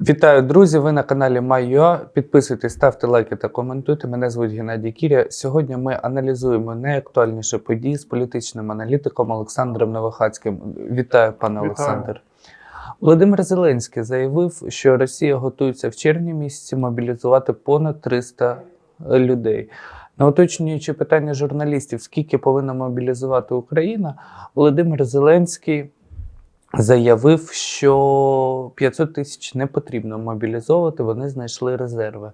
Вітаю, друзі! Ви на каналі Майо. Підписуйтесь, ставте лайки та коментуйте. Мене звуть Геннадій Кіря. Сьогодні ми аналізуємо найактуальніші події з політичним аналітиком Олександром Новохацьким. Вітаю, пане Вітаю. Олександр. Володимир Зеленський заявив, що Росія готується в червні місяці мобілізувати понад 300 людей. На уточнюючи питання журналістів, скільки повинна мобілізувати Україна, Володимир Зеленський заявив, що 500 тисяч не потрібно мобілізовувати, вони знайшли резерви.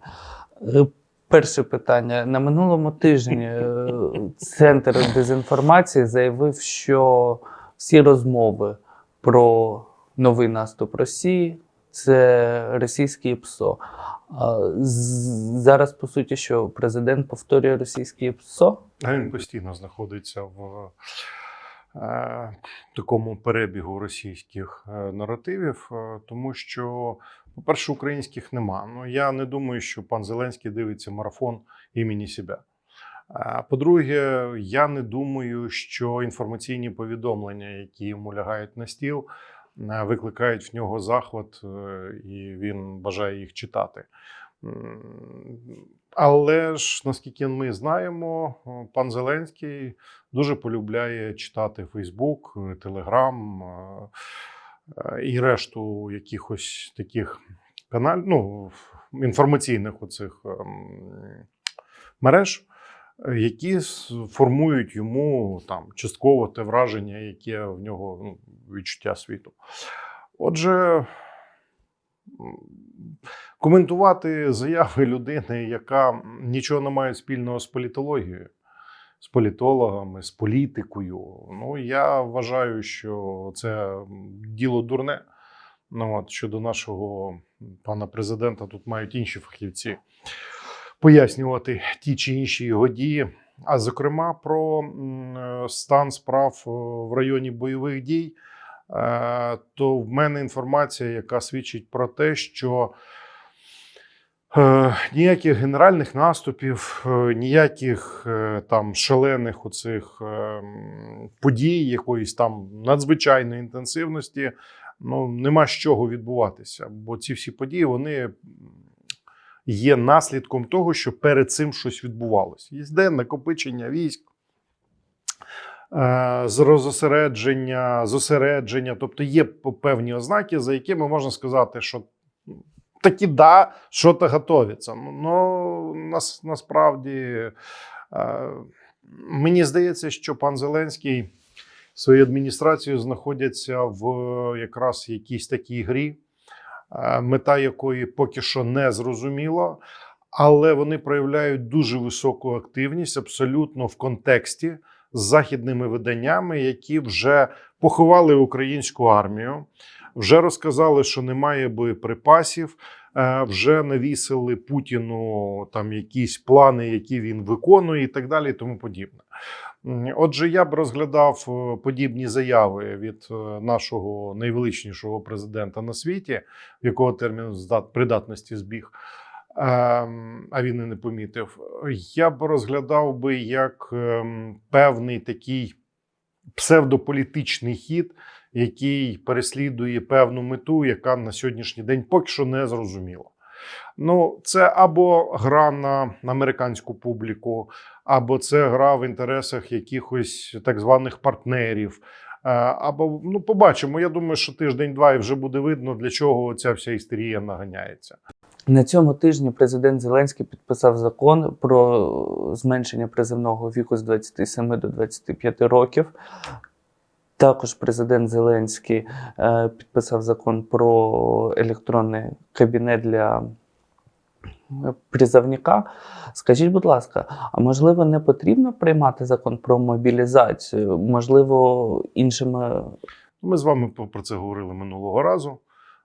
Е, Перше питання. На минулому тижні е, Центр дезінформації заявив, що всі розмови про новий наступ Росії це російське ПСО. Зараз, по суті, що президент повторює російське ПСО. А Він постійно знаходиться в такому перебігу російських е, наративів, е, тому що, по-перше, українських нема. Ну я не думаю, що пан Зеленський дивиться марафон імені себе. Е, По-друге, я не думаю, що інформаційні повідомлення, які йому лягають на стіл, е, викликають в нього захват, е, і він бажає їх читати. Але ж наскільки ми знаємо, пан Зеленський дуже полюбляє читати Фейсбук, Телеграм е, і решту якихось таких каналів, ну, інформаційних оцих ем, мереж, е, які формують йому там частково те враження, яке в нього ну, відчуття світу. Отже, коментувати заяви людини, яка нічого не має спільного з політологією, з політологами, з політикою. Ну, я вважаю, що це діло дурне. Ну, от, щодо нашого пана президента, тут мають інші фахівці пояснювати ті чи інші його дії. А зокрема, про стан справ е, в районі бойових дій, то в мене інформація, яка свідчить про те, що Е, ніяких генеральних наступів, е, ніяких е, там шалених оцих е, подій, якоїсь там надзвичайної інтенсивності, ну нема з чого відбуватися. Бо ці всі події вони є наслідком того, що перед цим щось відбувалося. Є накопичення військ. Е, з розосередження, зосередження, тобто є певні ознаки, за якими можна сказати, що таки да, що то готовиться. Ну, ну нас, насправді е, мені здається, що пан Зеленський своєю адміністрацією знаходяться в якраз якійсь такій грі, е, мета якої поки що не зрозуміла. Але вони проявляють дуже високу активність абсолютно в контексті з західними виданнями, які вже поховали українську армію, вже розказали, що немає боєприпасів, е, вже навісили Путіну там якісь плани, які він виконує, і так далі, і тому подібне. Отже, я б розглядав е, подібні заяви від е, нашого найвеличнішого президента на світі, в якого термін придатності збіг. Ем, А він і не помітив. Я б розглядав би як ем, певний такий псевдополітичний хід, який переслідує певну мету, яка на сьогоднішній день поки що не зрозуміла. Ну, це або гра на американську публіку, або це гра в інтересах якихось так званих партнерів. Е, Або ну побачимо. Я думаю, що тиждень-два і вже буде видно, для чого ця вся істерія наганяється. На цьому тижні президент Зеленський підписав закон про зменшення призивного віку з 27 до 25 років. Також президент Зеленський е, підписав закон про електронний кабінет для е, призовника. Скажіть, будь ласка, а можливо, не потрібно приймати закон про мобілізацію? Можливо, іншими Ми з вами про це говорили минулого разу.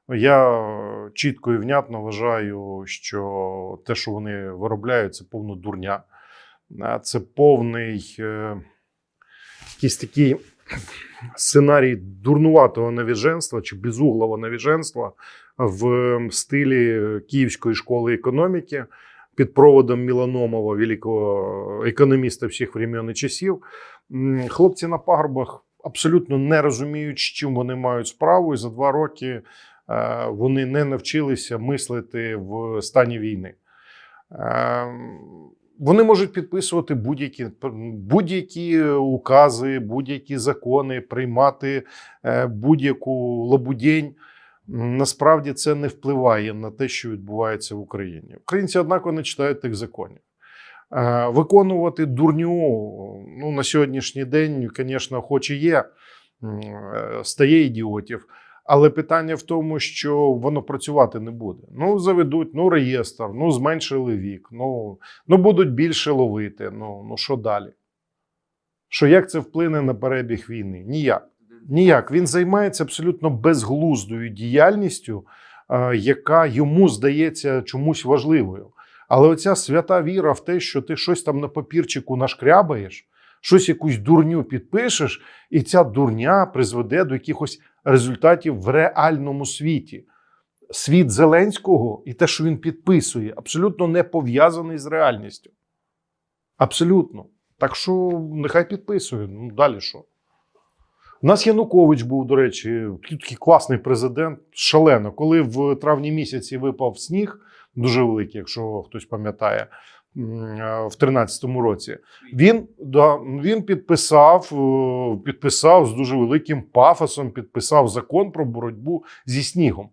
Я е, чітко і внятно вважаю, що те, що вони виробляють, це повна дурня. Е, Це повний е, якийсь такий сценарій дурнуватого навіженства чи безуглого навіженства в стилі Київської школи економіки під проводом Міланомова, великого економіста всіх времен і часів. Хлопці на пагорбах абсолютно не розуміють, з чим вони мають справу, і за два роки е, вони не навчилися мислити в стані війни. Е, Вони можуть підписувати будь-які, будь-які укази, будь-які закони, приймати е, будь-яку лабудень. Насправді це не впливає на те, що відбувається в Україні. Українці однаково не читають тих законів. Е, Виконувати дурню ну, на сьогоднішній день, звісно, хоч і є, е, стає ідіотів. Але питання в тому, що воно працювати не буде. Ну, заведуть, ну, реєстр, ну, зменшили вік, ну, ну будуть більше ловити. Ну, ну що далі? Що як це вплине на перебіг війни? Ніяк. Ніяк. Він займається абсолютно безглуздою діяльністю, е, яка йому здається чомусь важливою. Але оця свята віра в те, що ти щось там на папірчику нашкрябаєш, щось якусь дурню підпишеш, і ця дурня призведе до якихось результатів в реальному світі. Світ Зеленського і те, що він підписує, абсолютно не пов'язаний з реальністю. Абсолютно. Так що нехай підписує. Ну, далі що? У нас Янукович був, до речі, такий класний президент, шалено. Коли в травні місяці випав сніг, дуже великий, якщо хтось пам'ятає, в 13-му році, він, да, він підписав, е, підписав з дуже великим пафосом, підписав закон про боротьбу зі снігом.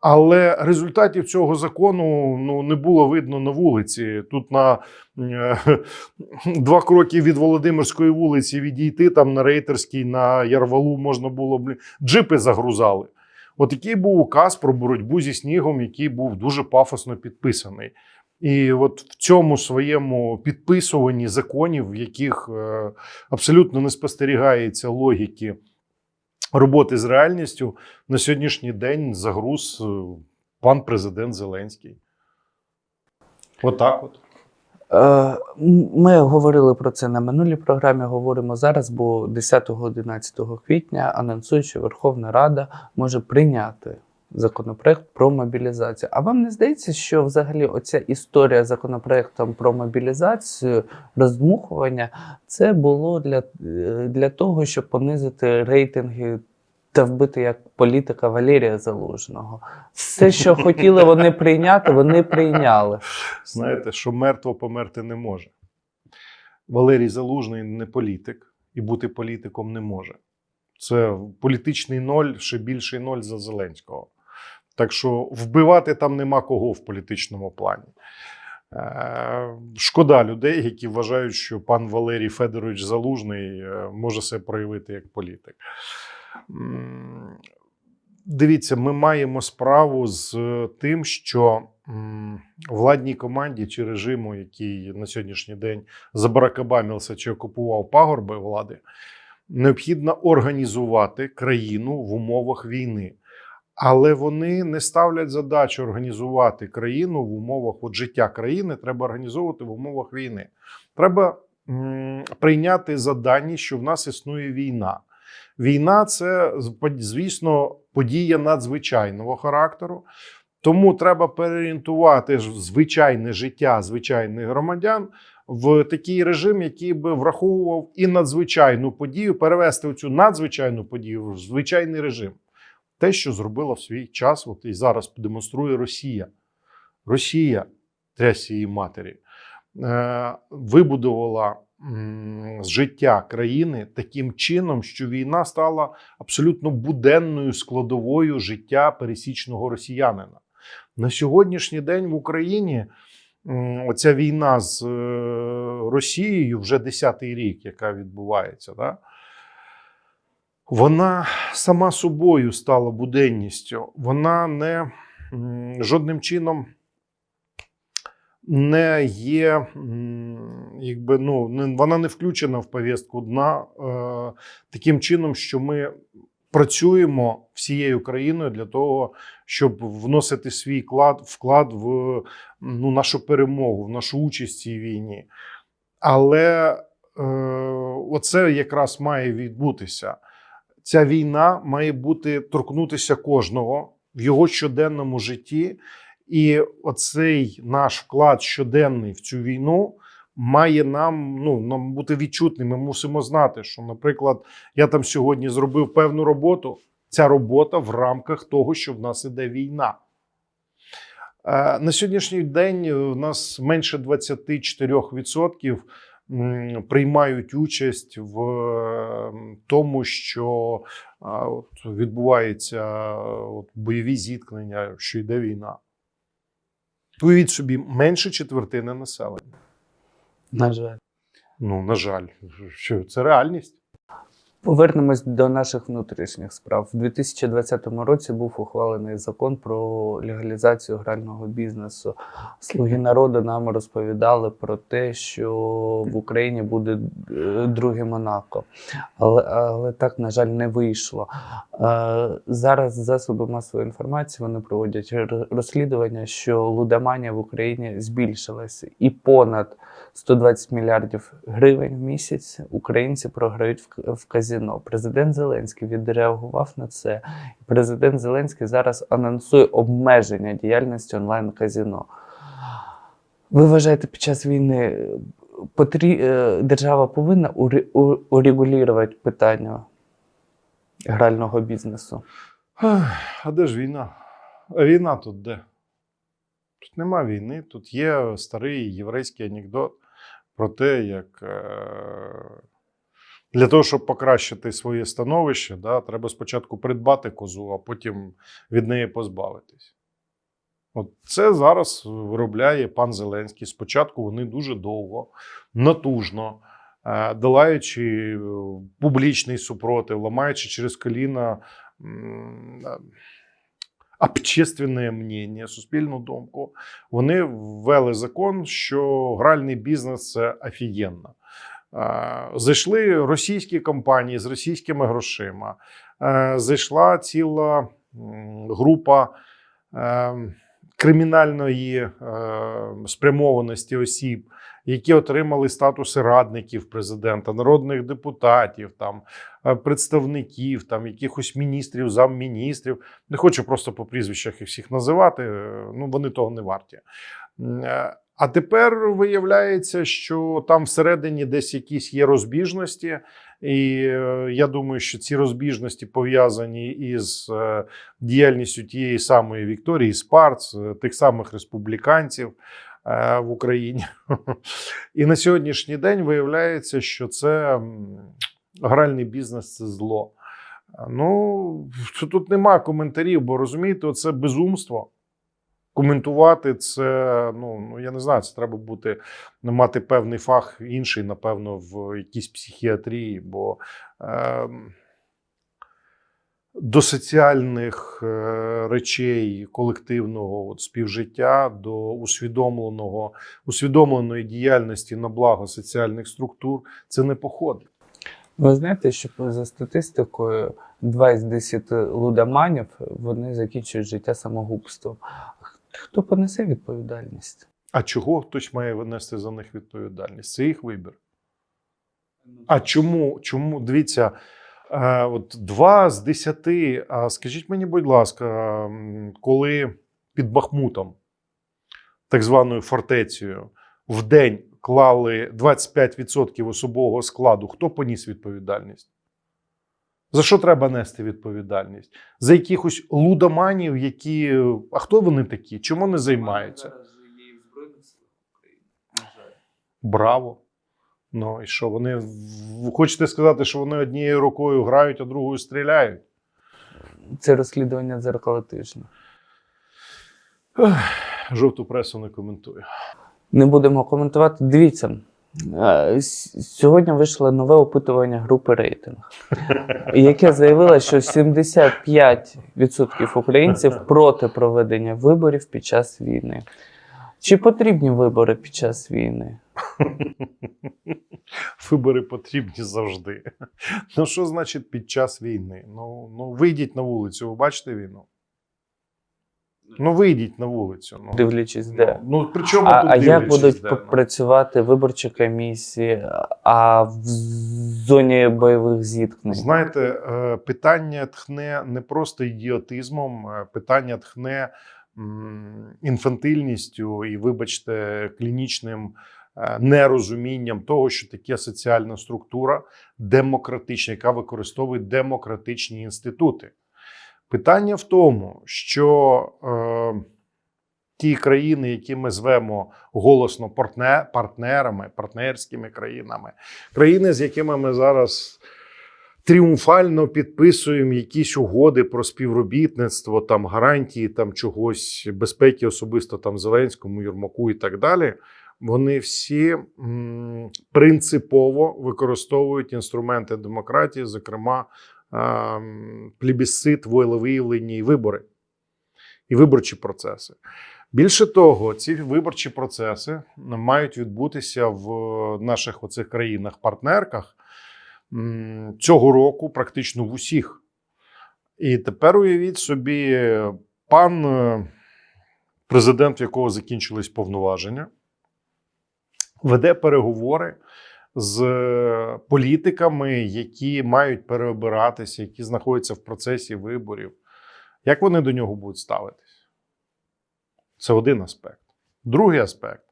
Але результатів цього закону ну, не було видно на вулиці. Тут на е, два кроки від Володимирської вулиці відійти там на Рейтерській, на Ярвалу можна було блін, джипи загрузали. От який був указ про боротьбу зі снігом, який був дуже пафосно підписаний. І от в цьому своєму підписуванні законів, в яких е, абсолютно не спостерігається логіки роботи з реальністю, на сьогоднішній день загруз е, пан президент Зеленський. Отак от. Е, Ми говорили про це на минулій програмі. Говоримо зараз, бо 10-11 квітня анонсують, що Верховна Рада може прийняти законопроект про мобілізацію. А вам не здається, що взагалі оця історія з законопроектом про мобілізацію, роздмухування, це було для, е, для того, щоб понизити рейтинги та вбити як політика Валерія Залужного? Все, що хотіли вони прийняти, вони прийняли. Знаєте, що мертво померти не може. Валерій Залужний не політик, і бути політиком не може. Це політичний ноль, ще більший ноль за Зеленського. Так що вбивати там нема кого в політичному плані. Е, Шкода людей, які вважають, що пан Валерій Федорович Залужний е, може себе проявити як політик. Дивіться, ми маємо справу з тим, що владній команді чи режиму, який на сьогоднішній день забаракабамився чи окупував пагорби влади, необхідно організувати країну в умовах війни. Але вони не ставлять задачу організувати країну в умовах от життя країни. Треба організовувати в умовах війни. Треба м, прийняти за дані, що в нас існує війна. Війна це, звісно, подія надзвичайного характеру. Тому треба переорієнтувати звичайне життя звичайних громадян в такий режим, який би враховував і надзвичайну подію, перевести цю надзвичайну подію в звичайний режим. Те, що зробила в свій час, от і зараз демонструє Росія. Росія, трясся її матері, е, вибудувала життя країни таким чином, що війна стала абсолютно буденною складовою життя пересічного росіянина. На сьогоднішній день в Україні оця війна з е, Росією вже 10-й рік, яка відбувається, да? Вона сама собою стала буденністю. Вона не жодним чином не є, якби, ну, вона не включена в повістку дна е, таким чином, що ми працюємо всією країною для того, щоб вносити свій вклад, вклад в ну, нашу перемогу, в нашу участь в цій війні. Але е, оце якраз має відбутися. Ця війна має бути торкнутися кожного в його щоденному житті. І оцей наш вклад щоденний в цю війну має нам, ну, нам бути відчутним. Ми мусимо знати, що, наприклад, я там сьогодні зробив певну роботу. ця робота в рамках того, що в нас іде війна. Е, На сьогоднішній день у нас менше 24% м, приймають участь в е, тому, що от, відбувається от, бойові зіткнення, що йде війна. Уявіть собі, менше четвертини населення. На жаль. Ну, на жаль, що це реальність. Повернемось до наших внутрішніх справ. У 2020 році був ухвалений закон про легалізацію грального бізнесу. Слуги народу нам розповідали про те, що в Україні буде е, друге Монако. Але, але так, на жаль, не вийшло. Е, Зараз засоби масової інформації вони проводять розслідування, що лудоманія в Україні збільшилася і понад 120 мільярдів гривень в місяць українці програють в, к- в казіно. Президент Зеленський відреагував на це. Президент Зеленський зараз анонсує обмеження діяльності онлайн-казіно. Ви вважаєте, під час війни потрі... е, держава повинна урегулювати питання грального бізнесу? А де ж війна? А війна тут де? Тут нема війни, тут є старий єврейський анекдот про те, як е, для того, щоб покращити своє становище, да, треба спочатку придбати козу, а потім від неї позбавитись. От це зараз виробляє пан Зеленський. Спочатку вони дуже довго, натужно, е, долаючи е, публічний супротив, ламаючи через коліна е, общественне мнення, суспільну думку, вони ввели закон, що гральний бізнес це офігенно. Е, Зайшли російські компанії з російськими грошима. Е, Зайшла ціла група е, кримінальної спрямованості осіб, які отримали статуси радників президента, народних депутатів, там представників, там якихось міністрів, замміністрів. Не хочу просто по прізвищах їх всіх називати. Ну вони того не варті. А тепер виявляється, що там всередині десь якісь є розбіжності, і е, я думаю, що ці розбіжності пов'язані із е, діяльністю тієї самої Вікторії Спарц, е, тих самих республіканців в Україні. І на сьогоднішній день виявляється, що це гральний бізнес це зло. Ну, тут нема коментарів, бо розумієте, це безумство. Коментувати це, ну, ну я не знаю, це треба бути мати певний фах інший, напевно, в якійсь психіатрії, бо е, до соціальних е, речей колективного от, співжиття, до усвідомленого, усвідомленої діяльності на благо соціальних структур це не походить. Ви знаєте, що за статистикою 2 із 10 лудоманів вони закінчують життя самогубством. Хто понесе відповідальність? А чого хтось має винести за них відповідальність? Це їх вибір. А чому? Чому? Дивіться, е, от два з десяти. А скажіть мені, будь ласка, коли під Бахмутом, так званою фортецею, в день клали 25% особового складу, хто поніс відповідальність? За що треба нести відповідальність? За якихось лудоманів, які. А хто вони такі? Чому не займаються? Браво. Ну і що вони хочете сказати, що вони однією рукою грають, а другою стріляють? Це розслідування дзеркала тижня. Жовту пресу не коментую. Не будемо коментувати. Дивіться, сьогодні вийшло нове опитування групи рейтинг, яке заявило, що 75% українців проти проведення виборів під час війни. Чи потрібні вибори під час війни? Вибори потрібні завжди. Ну, що значить під час війни? Ну, ну вийдіть на вулицю, ви бачите війну? Ну, вийдіть на вулицю. Ну, Дивлячись, де. ну, ну при чому А, тут а як будуть де? п- працювати виборчі комісії, а в зоні бойових зіткнень? Знаєте, е, питання тхне не просто ідіотизмом, е, питання тхне інфантильністю і, вибачте, клінічним е, нерозумінням того, що таке соціальна структура демократична, яка використовує демократичні інститути. Питання в тому, що е, ті країни, які ми звемо голосно партне- партнерами, партнерськими країнами, країни, з якими ми зараз тріумфально підписуємо якісь угоди про співробітництво, там гарантії там чогось безпеки, особисто там Зеленському, Юрмаку і так далі. Вони всі принципово використовують інструменти демократії, зокрема ем, плебісцит, волевиявлення і вибори, і виборчі процеси. Більше того, ці виборчі процеси мають відбутися в наших оцих країнах-партнерках цього року, практично в усіх. І тепер уявіть собі, пан е, президент, в якого закінчились повноваження, веде переговори з е, політиками, які мають переобиратися, які знаходяться в процесі виборів. Як вони до нього будуть ставитись? Це один аспект. Другий аспект.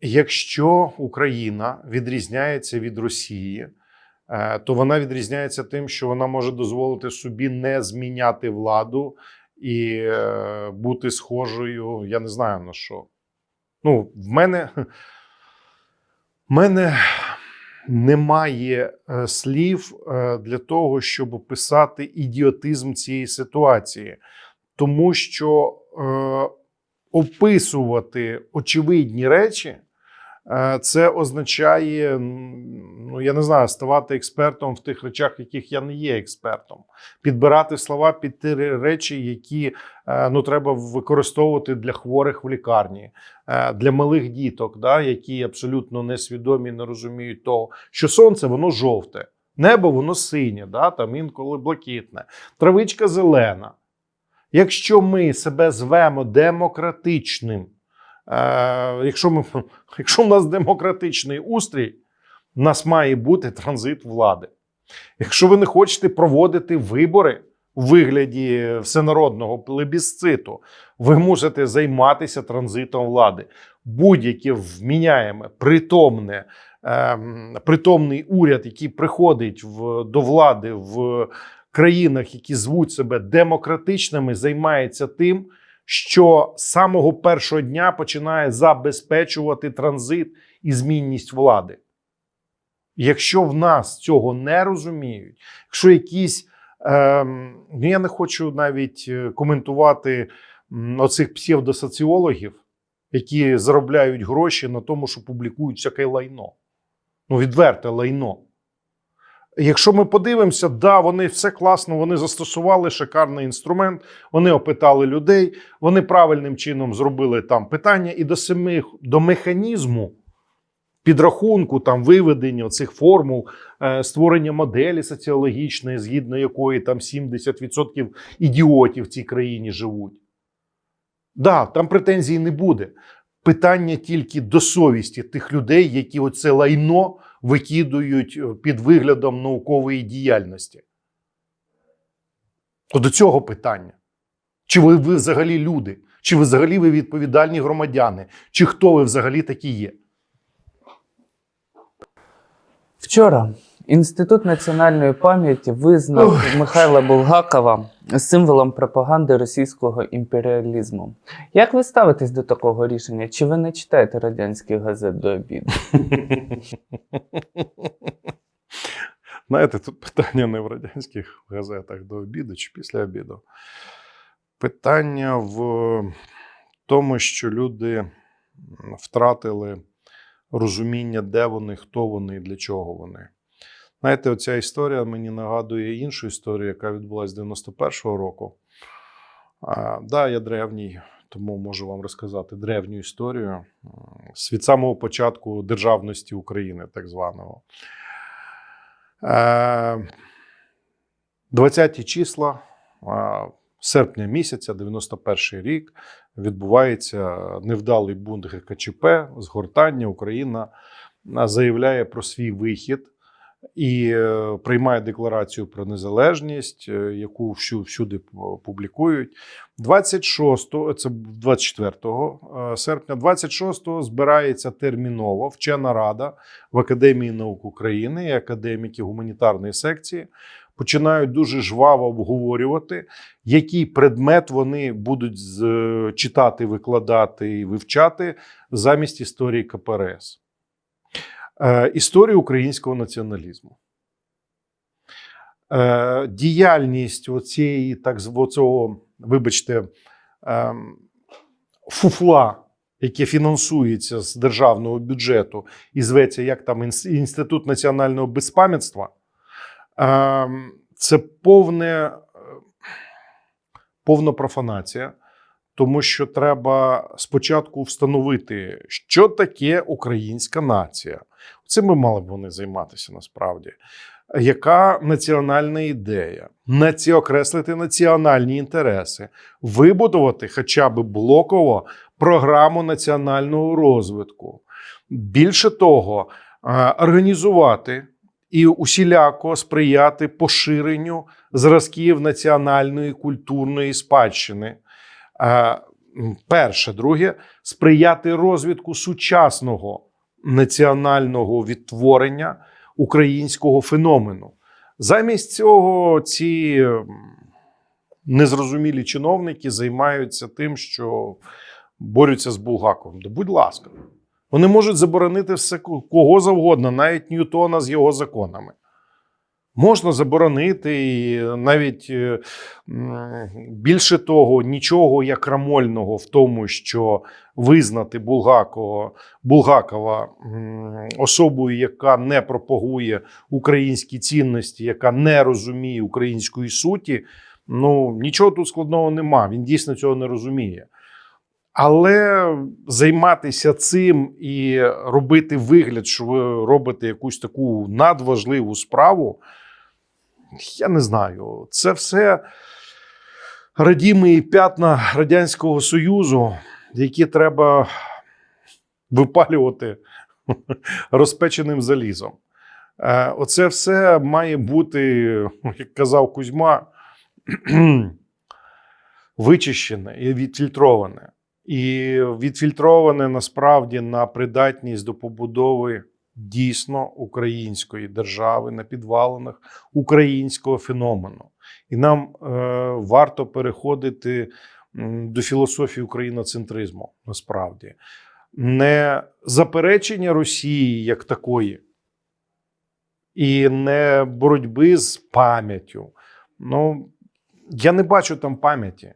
Якщо Україна відрізняється від Росії, е, то вона відрізняється тим, що вона може дозволити собі не зміняти владу і е, бути схожою, я не знаю на що. Ну, в мене, мене немає е, слів е, для того, щоб описати ідіотизм цієї ситуації, тому що е, описувати очевидні речі. Це означає, ну я не знаю, ставати експертом в тих речах, яких я не є експертом, підбирати слова під ті речі, які е, ну треба використовувати для хворих в лікарні, е, для малих діток, да, які абсолютно несвідомі, не розуміють того, що сонце воно жовте, небо воно синє, да, там інколи блакитне, травичка зелена. Якщо ми себе звемо демократичним, е, якщо, ми, якщо в нас демократичний устрій, в нас має бути транзит влади. Якщо ви не хочете проводити вибори у вигляді всенародного плебісциту, ви мусите займатися транзитом влади. Будь-яке вміняєме, притомне, ем, притомний уряд, який приходить в, до влади в країнах, які звуть себе демократичними, займається тим, що з самого першого дня починає забезпечувати транзит і змінність влади. Якщо в нас цього не розуміють, якщо якісь, ем, ну я не хочу навіть е, коментувати оцих псевдосоціологів, які заробляють гроші на тому, що публікують всяке лайно. Ну, відверте лайно. Якщо ми подивимося, да, вони все класно, вони застосували шикарний інструмент, вони опитали людей, вони правильним чином зробили там питання і до самих до механізму підрахунку, там виведення цих формул, е, створення моделі соціологічної, згідно якої там 70% ідіотів в цій країні живуть. Да, там претензій не буде. Питання тільки до совісті тих людей, які оце лайно викидують е, під виглядом наукової діяльності. То до цього питання. Чи ви, ви взагалі люди? Чи ви взагалі ви відповідальні громадяни? Чи хто ви взагалі такі є? Вчора Інститут національної пам'яті визнав Михайла Булгакова символом пропаганди російського імперіалізму. Як ви ставитесь до такого рішення? Чи ви не читаєте радянських газет до обіду? Знаєте, тут питання не в радянських газетах до обіду чи після обіду. Питання в тому, що люди втратили розуміння, де вони, хто вони і для чого вони. Знаєте, оця історія мені нагадує іншу історію, яка відбулася 91-го року. А, да, я древній, тому можу вам розказати древню історію від самого початку державності України, так званого. Е, 20 числа серпня місяця, 91 рік, відбувається невдалий бунт ГКЧП, згортання. Україна заявляє про свій вихід і е, приймає декларацію про незалежність, е, яку всю, всюди публікують. 26, це 24 е, серпня, 26 збирається терміново вчена рада в Академії наук України і академіки гуманітарної секції починають дуже жваво обговорювати, який предмет вони будуть читати, викладати і вивчати замість історії КПРС. Е, історію українського націоналізму. Е, діяльність оцієї, так цього, вибачте, ем, фуфла, яке фінансується з державного бюджету і зветься як там Інститут національного безпам'ятства, це повне, е, повна профанація. Тому що треба спочатку встановити, що таке українська нація. Цим би мали б вони займатися насправді. Яка національна ідея? Наці... Окреслити національні інтереси, вибудувати хоча б блоково програму національного розвитку. Більше того, е, організувати і усіляко сприяти поширенню зразків національної культурної спадщини. Е, Перше, друге, сприяти розвитку сучасного національного відтворення українського феномену. Замість цього ці незрозумілі чиновники займаються тим, що борються з Булгаковим. Да будь ласка, вони можуть заборонити все кого завгодно, навіть Ньютона з його законами. Можна заборонити і навіть е, більше того, нічого як крамольного в тому, що визнати Булгакова, Булгакова особою, яка не пропагує українські цінності, яка не розуміє української суті. Ну нічого тут складного нема. Він дійсно цього не розуміє. Але займатися цим і робити вигляд, що ви робите якусь таку надважливу справу, я не знаю. Це все радімі п'ятна Радянського Союзу, які треба випалювати розпеченим залізом. Е, Оце все має бути, як казав Кузьма, вичищене і відфільтроване. І відфільтроване насправді на придатність до побудови дійсно української держави на підвалинах українського феномену. І нам е, варто переходити до філософії україноцентризму насправді. Не заперечення Росії як такої, і не боротьби з пам'яттю. Ну, я не бачу там пам'яті.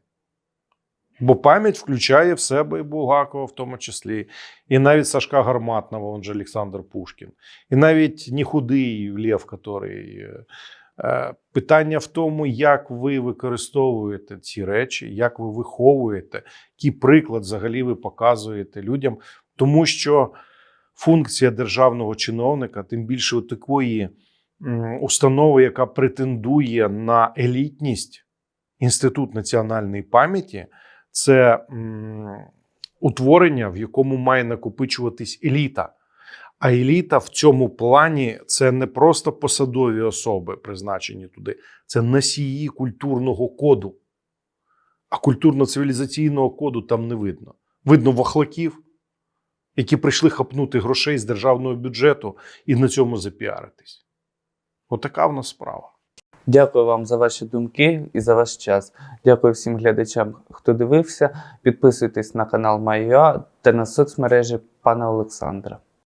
Бо пам'ять включає в себе і Булгакова, в тому числі, і навіть Сашка Гарматного, он же Олександр Пушкін, і навіть не худий Лев, який. е, Питання в тому, як ви використовуєте ці речі, як ви виховуєте, який приклад взагалі ви показуєте людям, тому що функція державного чиновника, тим більше у такої установи, яка претендує на елітність, інститут національної пам'яті, це м, утворення, в якому має накопичуватись еліта. А еліта в цьому плані це не просто посадові особи, призначені туди, це носії культурного коду. А культурно-цивілізаційного коду там не видно. Видно вахлаків, які прийшли хапнути грошей з державного бюджету і на цьому запіаритись. Отака в нас справа. Дякую вам за ваші думки і за ваш час. Дякую всім глядачам, хто дивився. Підписуйтесь на канал Майя та на соцмережі пана Олександра.